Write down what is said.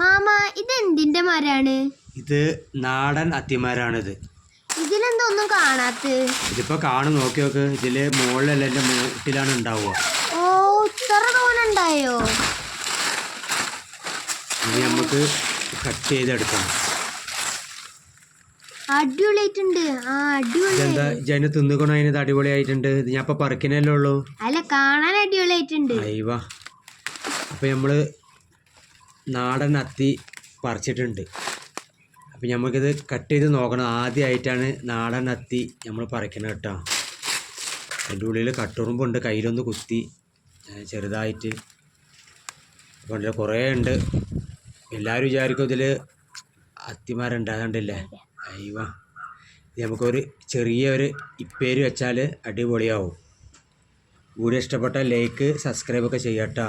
Mama ഇത് എന്തിന്റെ മരാണ്? ഇത് നാടൻ അത്തിമരാണിത്. ഇതിലെന്താ ഒന്നും കാണാത്ത ഇതിപ്പോ കാണു നോക്കി നോക്ക്. ഇതിൽ മുകളിലല്ല എന്റെ മൂട്ടിലാണ് ഉണ്ടാവുക. ഓ ഇത്ര തോനുണ്ടായോ ഇനി നമുക്ക് കട്ട് ചെയ്തെടുക്കണം അടിപൊളിയായിട്ടുണ്ട്. ആ അടിപൊളി ഇതെന്താ ജന തിന്നുകൊണ്ടു അതിന് അടിപൊളിയായിട്ടുണ്ട്. ഇത് ഞാൻ ഇപ്പൊ പറിക്കണല്ലേ ഉള്ളൂ. അല്ല കാണാൻ അടിപൊളിയായിട്ടുണ്ട്. അയവ അപ്പൊ നമ്മൾ നാടൻ അത്തി പറിച്ചിട്ടുണ്ട്. അപ്പം നമുക്കിത് കട്ട് ചെയ്ത് നോക്കണം. ആദ്യമായിട്ടാണ് നാടൻ അത്തി നമ്മൾ പറിക്കണത് കേട്ടോ. അതിന്റെ ഉള്ളിൽ കട്ടുറുമ്പുണ്ട്. കയ്യിലൊന്ന് കുത്തി ചെറുതായിട്ട്. അപ്പോൾ ഇതിൽ കുറേ ഉണ്ട്. എല്ലാവരും വിചാരിക്കും ഇതിൽ അത്തിമരം ഉണ്ടാകണ്ടില്ലേ? അയ്യവ ഇത് നമുക്കൊരു ചെറിയ ഒരു ഇപ്പേര് വെച്ചാൽ അടിപൊളിയാവും. വീഡിയോ ഇഷ്ടപ്പെട്ട ലൈക്ക് സബ്സ്ക്രൈബ് ഒക്കെ ചെയ്യാം കേട്ടോ.